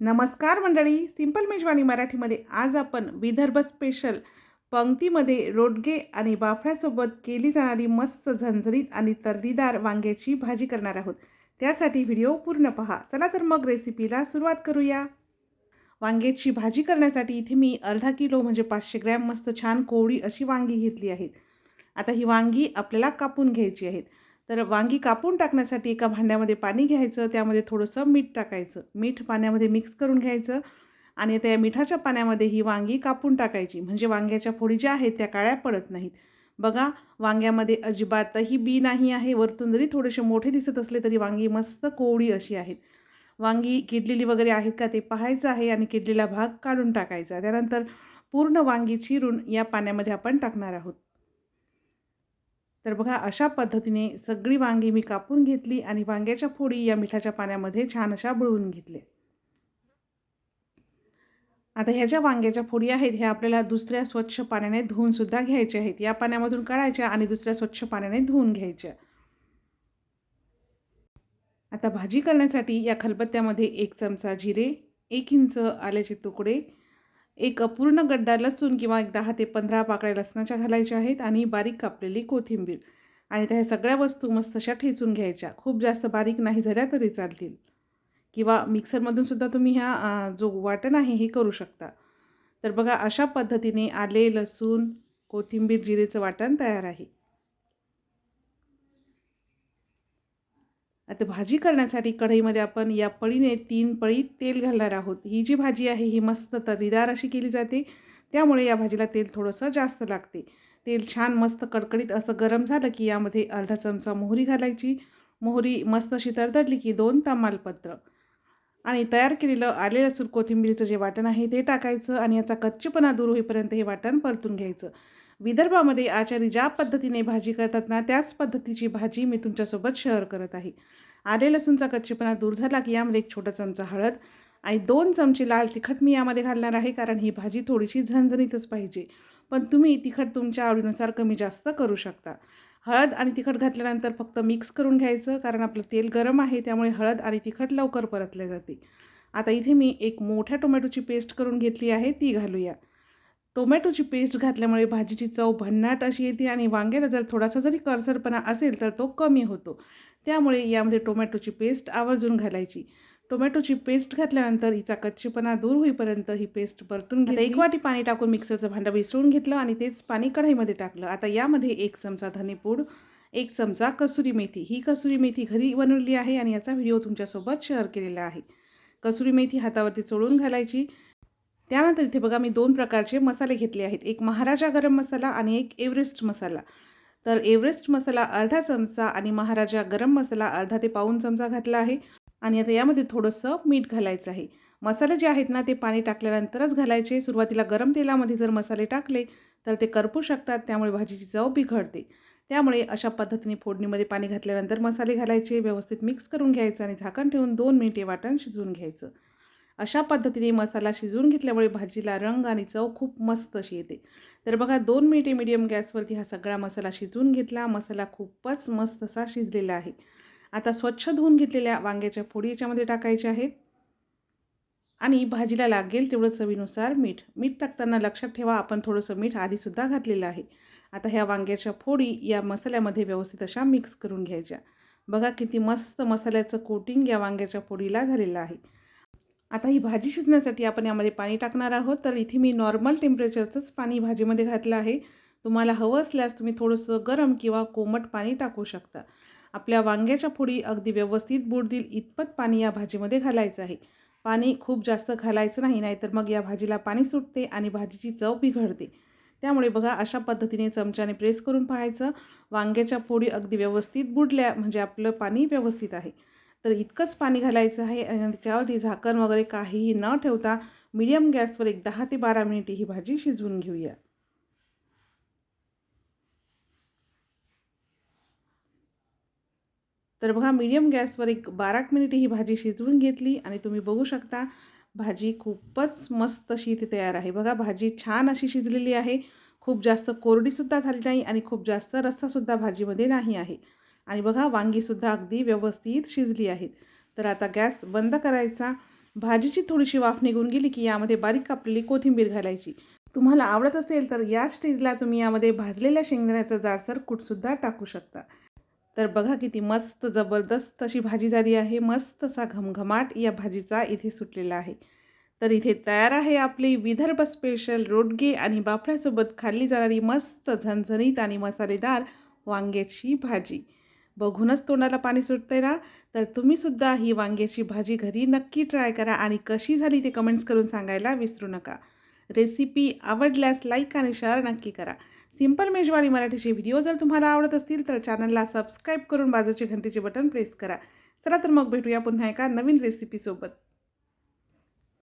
नमस्कार मंडळी सिंपल मेजवानी मराठीमध्ये आज आपण विदर्भ स्पेशल पंक्तीमध्ये रोडगे आणि बाफळ्यासोबत केली जाणारी मस्त झंझरीत आणि तर्रीदार वांग्याची भाजी करणार आहोत. त्यासाठी व्हिडिओ पूर्ण पहा. चला तर मग रेसिपीला सुरुवात करूया. वांग्याची भाजी करण्यासाठी इथे मी अर्धा किलो म्हणजे पाचशे ग्रॅम मस्त छान कोवळी अशी वांगी घेतली आहेत. आता ही वांगी आपल्याला कापून घ्यायची आहेत. तर वांगी कापून टाकण्यासाठी एका भांड्यामध्ये पाणी घ्यायचं त्यामध्ये थोडंसं मीठ टाकायचं. मीठ पाण्यामध्ये मिक्स करून घ्यायचं आणि त्या मिठाच्या पाण्यामध्ये ही वांगी कापून टाकायची. म्हणजे वांग्याच्या फोडी ज्या आहेत त्या काळ्या पडत नाहीत. बघा वांग्यामध्ये अजिबातही बी नाही आहे. वरतून जरी थोडेसे मोठे दिसत असले तरी वांगी मस्त कोवळी अशी आहेत. वांगी किडलेली वगैरे आहेत का ते पाहायचं आहे आणि किडलेला भाग काढून टाकायचा. त्यानंतर पूर्ण वांगी चिरून या पाण्यामध्ये आपण टाकणार आहोत. तर बघा अशा पद्धतीने सगळी वांगी मी कापून घेतली आणि वांग्याच्या फोडी या मिठाच्या पाण्यामध्ये छान अशा बुळवून घेतले. आता ह्या ज्या वांग्याच्या फोडी आहेत ह्या आपल्याला दुसऱ्या स्वच्छ पाण्याने धुवून सुद्धा घ्यायच्या आहेत. या पाण्यामधून काढायच्या आणि दुसऱ्या स्वच्छ पाण्याने धुवून घ्यायच्या. आता भाजी करण्यासाठी या खलबत्त्यामध्ये एक चमचा जिरे एक इंच आल्याचे तुकडे एक पूर्ण गड्डा लसूण किंवा एक दहा ते पंधरा पाकळ्या लसणाच्या घालायच्या आहेत आणि बारीक कापलेली कोथिंबीर. आणि त्या सगळ्या वस्तू मस्त अशा ठेचून घ्यायच्या. खूप जास्त बारीक नाही झाल्या तरी चालतील. किंवा मिक्सरमधून सुद्धा तुम्ही ह्या जो वाटण आहे हे करू शकता. तर बघा अशा पद्धतीने आले लसूण कोथिंबीर जिरेचं वाटण तयार आहे. आता भाजी करण्यासाठी कढईमध्ये आपण या पळीने तीन पळी तेल घालणार आहोत. ही जी भाजी आहे ही मस्त तर्रीदार अशी केली जाते. त्यामुळे या भाजीला तेल थोडंसं जास्त लागते. तेल छान मस्त कडकडीत असं गरम झालं की यामध्ये अर्धा चमचा मोहरी घालायची. मोहरी मस्त अशी तडतडली की दोन तमालपत्र. आणि तयार केलेलं आले लसूण कोथिंबीरीचं जे वाटण आहे ते टाकायचं आणि याचा कच्चेपणा दूर होईपर्यंत हे वाटण परतून घ्यायचं. विदर्भामध्ये आचारी ज्या पद्धतीने भाजी करतात ना त्याच पद्धतीची भाजी मी तुमच्यासोबत शेअर करत आहे. आले लसूणचा कच्चेपणा दूर झाला की यामध्ये एक छोटा चमचा हळद आणि दोन चमचे लाल तिखट मी यामध्ये घालणार आहे कारण ही भाजी थोडीशी झणझणीतच पाहिजे. पण तुम्ही तिखट तुमच्या आवडीनुसार कमी जास्त करू शकता. हळद आणि तिखट घातल्यानंतर फक्त मिक्स करून घ्यायचं कारण आपलं तेल गरम आहे त्यामुळे हळद आणि तिखट लवकर परतले जाते. आता इथे मी एक मोठ्या टोमॅटोची पेस्ट करून घेतली आहे ती घालूया. टोमॅटोची पेस्ट घातल्यामुळे भाजीची चव भन्नाट अशी येते आणि वांग्याला जर थोडासा जरी करसरपणा असेल तर तो कमी होतो. त्यामुळे यामध्ये टोमॅटोची पेस्ट आवर्जून घालायची. टोमॅटोची पेस्ट घातल्यानंतर हिचा कच्चेपणा दूर होईपर्यंत ही पेस्ट परतून घेतली एक वाटी पाणी टाकून मिक्सरचं भांडं मिसळून घेतलं आणि तेच पाणी कढईमध्ये टाकलं. आता यामध्ये एक चमचा धनेपूड एक चमचा कसुरी मेथी. ही कसुरी मेथी घरी बनवली आहे आणि याचा व्हिडिओ तुमच्यासोबत शेअर केलेला आहे. कसुरी मेथी हातावरती चोळून घालायची. त्यानंतर इथे बघा मी दोन प्रकारचे मसाले घेतले आहेत. एक महाराजा गरम मसाला आणि एक एव्हरेस्ट मसाला. तर एव्हरेस्ट मसाला अर्धा चमचा आणि महाराजा गरम मसाला अर्धा ते पाऊन चमचा घातला आहे. आणि आता यामध्ये थोडंसं मीठ घालायचं आहे. मसाले जे आहेत ना ते पाणी टाकल्यानंतरच घालायचे. सुरुवातीला गरम तेलामध्ये जर मसाले टाकले तर ते करपू शकतात. त्यामुळे भाजीची चव बिघडते. त्यामुळे अशा पद्धतीने फोडणीमध्ये पाणी घातल्यानंतर मसाले घालायचे व्यवस्थित मिक्स करून घ्यायचं आणि झाकण ठेवून दोन मिनिटे वाटण शिजवून घ्यायचं. अशा पद्धतीने मसाला शिजवून घेतल्यामुळे भाजीला रंग आणि चव खूप मस्त अशी येते. तर बघा दोन मिनिटे मीडियम गॅसवरती हा सगळा मसाला शिजवून घेतला. मसाला खूपच मस्त असा शिजलेला आहे. आता स्वच्छ धुवून घेतलेल्या वांग्याच्या फोडी याच्यामध्ये टाकायच्या आहेत. आणि भाजीला लागेल तेवढं चवीनुसार मीठ. मीठ टाकताना लक्षात ठेवा आपण थोडंसं मीठ आधीसुद्धा घातलेलं आहे. आता ह्या वांग्याच्या फोडी या मसाल्यामध्ये व्यवस्थित अशा मिक्स करून घ्यायच्या. बघा किती मस्त मसाल्याचं कोटिंग या वांग्याच्या फोडीला झालेलं आहे. आता ही भाजी शिजण्यासाठी आपण यामध्ये पाणी टाकणार आहोत. तर इथे मी नॉर्मल टेम्परेचरचंच पाणी भाजीमध्ये घातलं आहे. तुम्हाला हवं असल्यास तुम्ही थोडंसं गरम किंवा कोमट पाणी टाकू शकता. आपल्या वांग्याच्या फोडी अगदी व्यवस्थित बुडतील इतपत पाणी या भाजीमध्ये घालायचं आहे. पाणी खूप जास्त घालायचं नाही नाहीतर मग या भाजीला पाणी सुटते आणि भाजीची चव बिघडते. त्यामुळे बघा अशा पद्धतीने चमच्याने प्रेस करून पाहायचं. वांग्याच्या फोडी अगदी व्यवस्थित बुडल्या म्हणजे आपलं पाणी व्यवस्थित आहे. तर इतकंच पाणी घालायचं आहे आणि त्याच्यावरती झाकण वगैरे काहीही न ठेवता मिडियम गॅसवर एक दहा ते बारा मिनिटे ही भाजी शिजवून घेऊया. तर बघा मीडियम गॅसवर एक बारा मिनिटे ही भाजी शिजवून घेतली आणि तुम्ही बघू शकता भाजी खूपच मस्त अशी इथे तयार आहे. बघा भाजी छान अशी शिजलेली आहे. खूप जास्त कोरडीसुद्धा झाली नाही आणि खूप जास्त रस्सासुद्धा भाजीमध्ये नाही आहे. आणि बघा वांगीसुद्धा अगदी व्यवस्थित शिजली आहेत. तर आता गॅस बंद करायचा. भाजीची थोडीशी वाफ निघून गेली की यामध्ये बारीक कापलेली कोथिंबीर घालायची. तुम्हाला आवडत असेल तर या स्टेजला तुम्ही यामध्ये भाजलेल्या शेंगदाण्याचं जाडसर कूटसुद्धा टाकू शकता. तर बघा किती मस्त जबरदस्त अशी भाजी झाली आहे. मस्त असा घमघमाट या भाजीचा इथे सुटलेला आहे. तर इथे तयार आहे आपली विदर्भ स्पेशल रोडगे आणि बाफळ्यासोबत खाल्ली जाणारी मस्त झणझणीत आणि मसालेदार वांग्याची भाजी. बघूनच तोंडाला पाणी सुटतंय ना? तर तुम्हीसुद्धा ही वांग्याची भाजी घरी नक्की ट्राय करा आणि कशी झाली ते कमेंट्स करून सांगायला विसरू नका. रेसिपी आवडल्यास लाईक आणि शेअर नक्की करा. सिंपल मेजवानी मराठीचे व्हिडिओ जर तुम्हाला आवडत असतील तर चॅनलला सबस्क्राईब करून बाजूचे घंटीचे बटन प्रेस करा. चला तर मग भेटूया पुन्हा एका नवीन रेसिपीसोबत